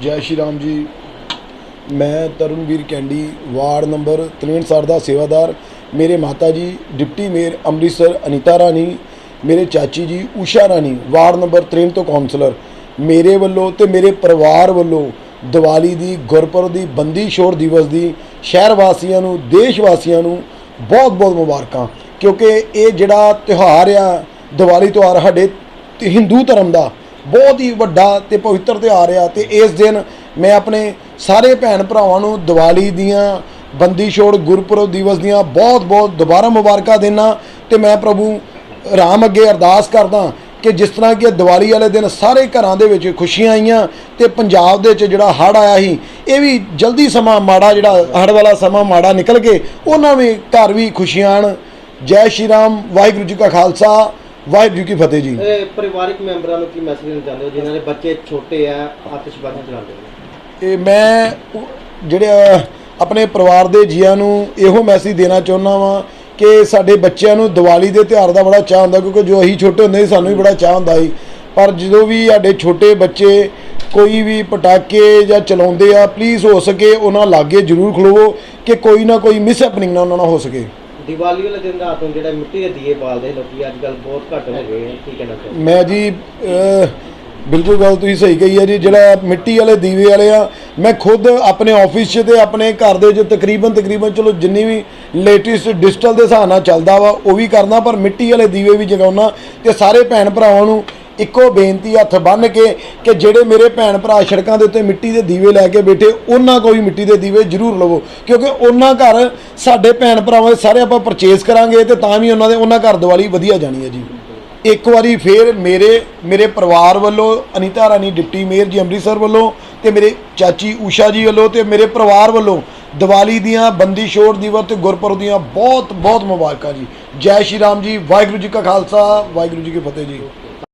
ਜੈ ਸ਼੍ਰੀ ਰਾਮ ਜੀ। ਮੈਂ Tarunveer Kandi, ward number 63 ਦਾ ਸੇਵਾਦਾਰ। ਮੇਰੇ ਮਾਤਾ ਜੀ, ਡਿਪਟੀ ਮੇਅਰ ਅੰਮ੍ਰਿਤਸਰ ਅਨੀਤਾ ਰਾਣੀ। ਮੇਰੇ ਚਾਚੀ ਜੀ, ਊਸ਼ਾ ਰਾਣੀ, ਵਾਰਡ ਨੰਬਰ 63 ਤੋਂ ਕਾਉਂਸਲਰ ਮੇਰੇ ਵੱਲੋਂ ਤੇ ਮੇਰੇ ਪਰਿਵਾਰ ਵੱਲੋਂ ਦੀਵਾਲੀ ਦੀ ਗੁਰਪੁਰਬ ਦੀ ਬੰਦੀ ਛੋੜ ਦਿਵਸ ਦੀ ਸ਼ਹਿਰ ਵਾਸੀਆਂ ਨੂੰ ਦੇਸ਼ ਵਾਸੀਆਂ ਨੂੰ ਬਹੁਤ ਬਹੁਤ ਮੁਬਾਰਕਾਂ। ਕਿਉਂਕਿ ਇਹ ਜਿਹੜਾ ਤਿਉਹਾਰ ਆ, ਦੀਵਾਲੀ ਤਿਉਹਾਰ ਸਾਡੇ ਤੇ ਹਿੰਦੂ ਧਰਮ ਦਾ ਬਹੁਤ ਹੀ ਵੱਡਾ ਤੇ ਪਵਿੱਤਰ ਤਿਉਹਾਰ ਆ ਤੇ ਇਸ ਦਿਨ ਮੈਂ ਆਪਣੇ ਸਾਰੇ ਭੈਣ ਭਰਾਵਾਂ ਨੂੰ ਦੀਵਾਲੀ ਦੀਆਂ ਬੰਦੀ ਛੋੜ ਗੁਰਪੁਰਬ ਦਿਵਸ ਦੀਆਂ ਬਹੁਤ-ਬਹੁਤ ਦੁਬਾਰਾ ਮੁਬਾਰਕਾਂ ਦੇਣਾ ਤੇ ਮੈਂ ਪ੍ਰਭੂ ਰਾਮ ਅੱਗੇ ਅਰਦਾਸ ਕਰਦਾ ਕਿ ਜਿਸ ਤਰ੍ਹਾਂ ਕਿ ਦੀਵਾਲੀ ਵਾਲੇ ਦਿਨ ਸਾਰੇ ਘਰਾਂ ਦੇ ਵਿੱਚ ਖੁਸ਼ੀਆਂ ਆਈਆਂ ਤੇ ਪੰਜਾਬ ਦੇ ਵਿੱਚ ਜਿਹੜਾ ਹੜ੍ਹ ਆਇਆ ਸੀ ਇਹ ਵੀ ਜਲਦੀ ਸਮਾਂ ਮਾੜਾ ਜਿਹੜਾ ਹੜ੍ਹ ਵਾਲਾ ਸਮਾਂ ਮਾੜਾ ਨਿਕਲ ਕੇ ਉਹਨਾਂ ਵੀ ਘਰ ਵੀ ਖੁਸ਼ੀਆਂ ਆਣ। ਜੈ ਸ਼੍ਰੀ ਰਾਮ ਵਾਹਿਗੁਰੂ ਜੀ ਕਾ ਖਾਲਸਾ ਵਾਹਿਗੁਰੂ ਜੀ ਕੀ ਫਤਿਹ ਜੀ। ਇਹ ਪਰਿਵਾਰਿਕ ਮੈਂਬਰਾਂ ਨੂੰ ਕੀ ਮੈਸੇਜ ਦੇਣਾ ਚਾਹੁੰਦੇ ਹੋ ਜਿਨ੍ਹਾਂ ਦੇ ਬੱਚੇ ਛੋਟੇ ਆ ਆਤਿਸ਼ਬਾਜ਼ੀ ਚਲਾਉਂਦੇ ਨੇ? ਇਹ ਮੈਂ ਜਿਹੜੇ ਆਪਣੇ ਪਰਿਵਾਰ ਦੇ ਜੀਆਂ ਨੂੰ ਇਹੋ ਮੈਸੇਜ ਦੇਣਾ ਚਾਹੁੰਦਾ ਵਾਂ ਕਿ ਸਾਡੇ ਬੱਚਿਆਂ ਨੂੰ ਦੀਵਾਲੀ ਦੇ ਤਿਉਹਾਰ ਦਾ ਬੜਾ ਚਾਹ ਹੁੰਦਾ ਕਿਉਂਕਿ ਜੋ ਅਸੀਂ ਛੋਟੇ ਹੁੰਦੇ ਸੀ ਸਾਨੂੰ ਵੀ ਬੜਾ ਚਾਹ ਹੁੰਦਾ ਸੀ। ਪਰ ਜਦੋਂ ਵੀ ਸਾਡੇ ਛੋਟੇ ਬੱਚੇ ਕੋਈ ਵੀ ਪਟਾਕੇ ਜਾਂ ਚਲਾਉਂਦੇ ਆ ਪਲੀਜ਼ ਹੋ ਸਕੇ ਉਹਨਾਂ ਲਾਗੇ ਜ਼ਰੂਰ ਖਲੋਵੋ ਕਿ ਕੋਈ ਨਾ ਕੋਈ ਮਿਸ ਹੈਪਨਿੰਗ ਨਾ ਉਹਨਾਂ ਨਾਲ ਹੋ ਸਕੇ। ਦੀਵਾਲੀ ਵਾਲੇ ਦਿਨ ਰਾਤ ਨੂੰ ਜਿਹੜਾ ਮਿੱਟੀ ਦੇ ਦੀਏ ਬਾਲਦੇ ਲੋਕੀ ਅੱਜ ਕੱਲ ਬਹੁਤ ਘੱਟ ਹੋ ਗਏ ਆ। ਕੀ ਕਹਿਣਾ ਚਾਹੁੰਦੇ ਮੈਂ ਜੀ ਬਿਲਕੁਲ ਗੱਲ ਤੁਸੀਂ ਸਹੀ ਕਹੀ ਹੈ ਜੀ ਜਿਹੜਾ ਮਿੱਟੀ ਵਾਲੇ ਦੀਵੇ ਵਾਲੇ ਆ ਮੈਂ ਖੁਦ ਆਪਣੇ ਆਫਿਸ 'ਚ ਤੇ ਆਪਣੇ ਘਰ ਦੇ ਵਿੱਚ ਤਕਰੀਬਨ ਤਕਰੀਬਨ ਚਲੋ ਜਿੰਨੀ ਵੀ ਲੇਟੈਸਟ ਡਿਜੀਟਲ ਦੇ ਹਿਸਾਬ ਨਾਲ ਚੱਲਦਾ ਵਾ, ਉਹ ਵੀ ਕਰਨਾ, ਪਰ ਮਿੱਟੀ ਵਾਲੇ ਦੀਵੇ ਵੀ ਜਗਾਉਣਾ ਤੇ ਸਾਰੇ ਭੈਣ ਭਰਾਵਾਂ ਨੂੰ ਇੱਕੋ ਬੇਨਤੀ ਹੱਥ ਬੰਨ੍ਹ ਕੇ ਕਿ ਜਿਹੜੇ ਮੇਰੇ ਭੈਣ ਭਰਾ ਸੜਕਾਂ ਦੇ ਉੱਤੇ ਮਿੱਟੀ ਦੇ ਦੀਵੇ ਲੈ ਕੇ ਬੈਠੇ, ਉਹਨਾਂ ਕੋਈ ਮਿੱਟੀ ਦੇ ਦੀਵੇ ਜ਼ਰੂਰ ਲਵੋ, ਕਿਉਂਕਿ ਉਹਨਾਂ ਘਰ ਸਾਡੇ ਭੈਣ ਭਰਾਵਾਂ ਦੇ ਸਾਰੇ ਆਪਾਂ ਪਰਚੇਸ ਕਰਾਂਗੇ ਤੇ ਤਾਂ ਵੀ ਉਹਨਾਂ ਦੇ, ਉਹਨਾਂ ਘਰ ਦੀਵਾਲੀ ਵਧੀਆ ਜਾਣੀ ਹੈ ਜੀ। ਇੱਕ ਵਾਰੀ ਫੇਰ ਮੇਰੇ ਮੇਰੇ ਪਰਿਵਾਰ ਵੱਲੋਂ, ਅਨੀਤਾ ਰਾਣੀ, ਡਿਪਟੀ ਮੇਅਰ ਜੀ, ਅੰਮ੍ਰਿਤਸਰ ਵੱਲੋਂ ਤੇ ਮੇਰੇ ਚਾਚੀ ਊਸ਼ਾ ਜੀ ਵੱਲੋਂ ਤੇ ਮੇਰੇ ਪਰਿਵਾਰ ਵੱਲੋਂ ਦੀਵਾਲੀ ਦੀਆਂ ਬੰਦੀ ਛੋੜ ਦਿਵਸ ਤੇ ਗੁਰਪੁਰਬ ਦੀਆਂ ਬਹੁਤ ਬਹੁਤ ਮੁਬਾਰਕਾਂ ਜੀ। ਜੈ ਸ਼੍ਰੀ ਰਾਮ ਜੀ, ਵਾਹਿਗੁਰੂ ਜੀ ਕਾ ਖਾਲਸਾ, ਵਾਹਿਗੁਰੂ ਜੀ ਕੀ ਫਤਿਹ ਜੀ।